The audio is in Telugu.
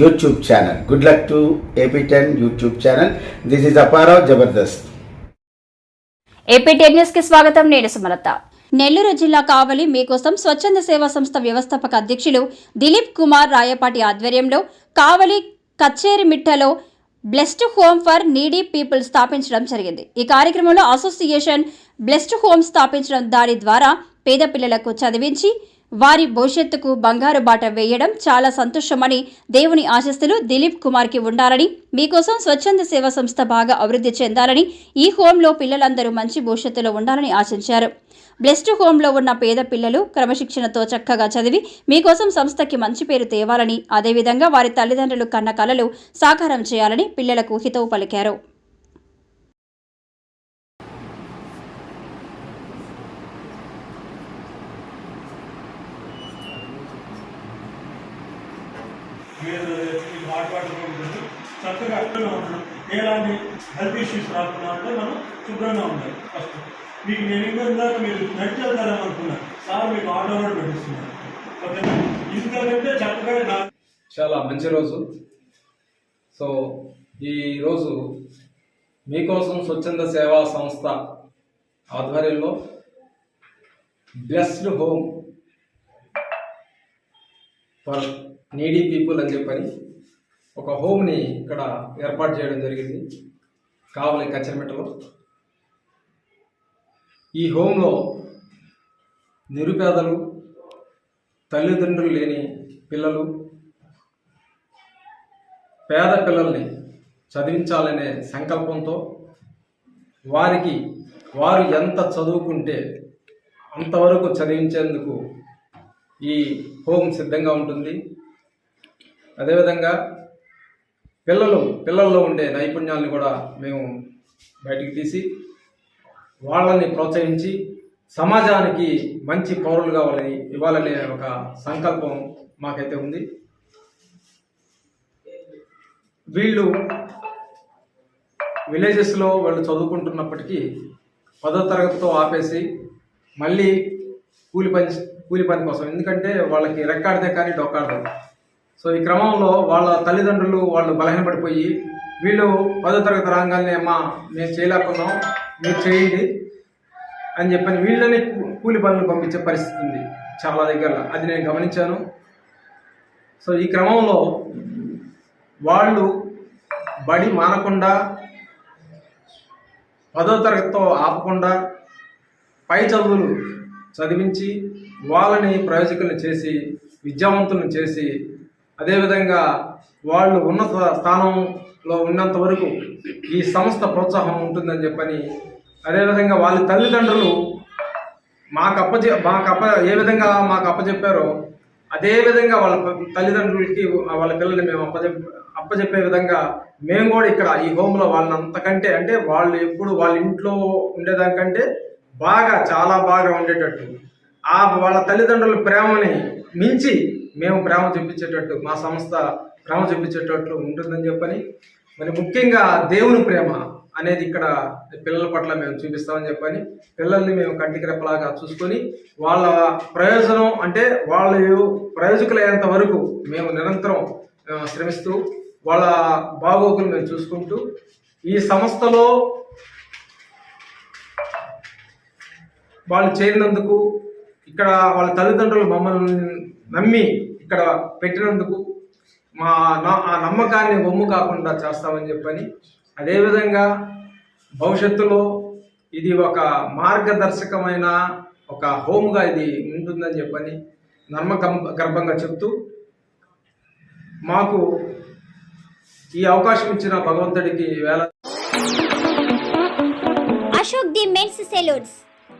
YouTube channel good luck to AP ten YouTube channel this is Aparao Jabardasth AP ten న్యూస్కి స్వాగతం. నేను సుమలత. నెల్లూరు జిల్లా కావలి మీకోసం స్వచ్ఛంద సేవా సంస్థ వ్యవస్థాపక అధ్యక్షులు దిలీప్ కుమార్ రాయపాటి ఆధ్వర్యంలో Kavali కచ్చేరిమిట్టలో blessed home for needy people స్థాపించడం జరిగింది. ఈ కార్యక్రమంలో అసోసియేషన్ బ్లెస్డ్ హోమ్ స్థాపించడం దాని ద్వారా పేద పిల్లలకు చదివించి వారి భవిష్యత్తుకు బంగారు బాట వేయడం చాలా సంతోషమని దేవుని ఆశస్సులు దిలీప్ కుమార్కి ఉండాలని మీకోసం స్వచ్ఛంద సేవా సంస్థ బాగా అభివృద్ధి చెందాలని ఈ హోంలో పిల్లలందరూ మంచి భవిష్యత్తులో ఉండాలని ఆశించారు. బ్లెస్డ్ హోంలో ఉన్న పేద పిల్లలు క్రమశిక్షణతో చక్కగా చదివి మీకోసం సంస్థకి మంచి పేరు తేవాలని అదేవిధంగా వారి తల్లిదండ్రులు కన్న కలలు సాకారం చేయాలని పిల్లలకు హితవు పలికారు. మీరు ఈ ఉంటుంది చక్కగా అర్థంగా ఉండడం ఎలాంటి హెల్త్ ఇష్యూస్ రాకుండా అంటే మనం శుభ్రంగా ఉండాలి. ఫస్ట్. మీకు నేను ఇంకా మీరు నడిచి వెళ్తారని అనుకున్నాను సార్ మీకు ఆటో కూడా పెట్టిస్తున్నాను ఓకేనా? ఇంతకంటే చక్కగా చాలా మంచి రోజు. సో ఈ రోజు మీకోసం స్వచ్ఛంద సేవా సంస్థ ఆధ్వర్యంలో blessed home for needy people అని చెప్పని ఒక హోమ్ని ఇక్కడ ఏర్పాటు చేయడం జరిగింది కావలి కచ్చరమెట్టలో. ఈ హోమ్లో నిరుపేదలు తల్లిదండ్రులు లేని పిల్లలు పేద పిల్లల్ని చదివించాలనే సంకల్పంతో వారికి వారు ఎంత చదువుకుంటే అంతవరకు చదివించేందుకు ఈ హోమ్ సిద్ధంగా ఉంటుంది. అదేవిధంగా పిల్లలు పిల్లల్లో ఉండే నైపుణ్యాలను కూడా మేము బయటికి తీసి వాళ్ళని ప్రోత్సహించి సమాజానికి మంచి పౌరులుగా వాళ్ళని ఇవ్వాలనే ఒక సంకల్పం మాకైతే ఉంది. వీళ్ళు విలేజెస్లో వాళ్ళు చదువుకుంటున్నప్పటికీ పదో తరగతితో ఆపేసి మళ్ళీ కూలి పని కూలి పని కోసం. ఎందుకంటే వాళ్ళకి రెక్కాడితే కానీ డొక్కాడదు. సో ఈ క్రమంలో వాళ్ళ తల్లిదండ్రులు వాళ్ళు బలహీనపడిపోయి వీళ్ళు పదో తరగతి రాగానే అమ్మా మేము చేయలేకున్నాం మీరు చేయండి అని చెప్పని వీళ్ళని కూలి పనులు పంపించే పరిస్థితి ఉంది చాలా దగ్గర అది నేను గమనించాను. సో ఈ క్రమంలో వాళ్ళు బడి మానకుండా పదో తరగతితో ఆపకుండా పై చదువులు చదివించి వాళ్ళని ప్రయోజకులను చేసి విద్యావంతులను చేసి అదేవిధంగా వాళ్ళు ఉన్నత స్థానంలో ఉన్నంత వరకు ఈ సంస్థ ప్రోత్సాహం ఉంటుందని చెప్పని అదేవిధంగా వాళ్ళ తల్లిదండ్రులు మాకు అప్పచె మాకు అప్ప ఏ విధంగా మాకు అప్పచెప్పారో అదే విధంగా వాళ్ళ తల్లిదండ్రులకి వాళ్ళ పిల్లల్ని మేము అప్పచెప్ అప్పచెప్పే విధంగా మేము కూడా ఇక్కడ ఈ హోమ్లో వాళ్ళని అంతకంటే అంటే వాళ్ళు ఎప్పుడు వాళ్ళ ఇంట్లో ఉండేదానికంటే బాగా చాలా బాగా ఉండేటట్టు. ఆ వాళ్ళ తల్లిదండ్రుల ప్రేమని మించి మేము ప్రేమ చూపించేటట్టు మా సంస్థ ప్రేమ చూపించేటట్లు ఉంటుందని చెప్పని మరి ముఖ్యంగా దేవుని ప్రేమ అనేది ఇక్కడ పిల్లల పట్ల మేము చూపిస్తామని చెప్పని పిల్లల్ని మేము కంటికి రెప్పలాగా చూసుకొని వాళ్ళ ప్రయోజనం అంటే వాళ్ళు ప్రయోజకులయ్యేంత వరకు మేము నిరంతరం శ్రమిస్తూ వాళ్ళ బాగోగులు మేము చూసుకుంటూ ఈ సంస్థలో వాళ్ళు చేరినందుకు ఇక్కడ వాళ్ళ తల్లిదండ్రులు మమ్మల్ని నమ్మి ఇక్కడ పెట్టినందుకు మా నా- ఆ నమ్మకాన్ని ఒమ్ము కాకుండా చేస్తామని చెప్పని అదేవిధంగా భవిష్యత్తులో ఇది ఒక మార్గదర్శకమైన ఒక హోమ్గా ఇది ఉంటుందని చెప్పని నమ్మకం గర్భంగా చెప్తూ మాకు ఈ అవకాశం ఇచ్చిన భగవంతుడికి వేళ అశోక్ ది మెన్స్ సెలూన్స్.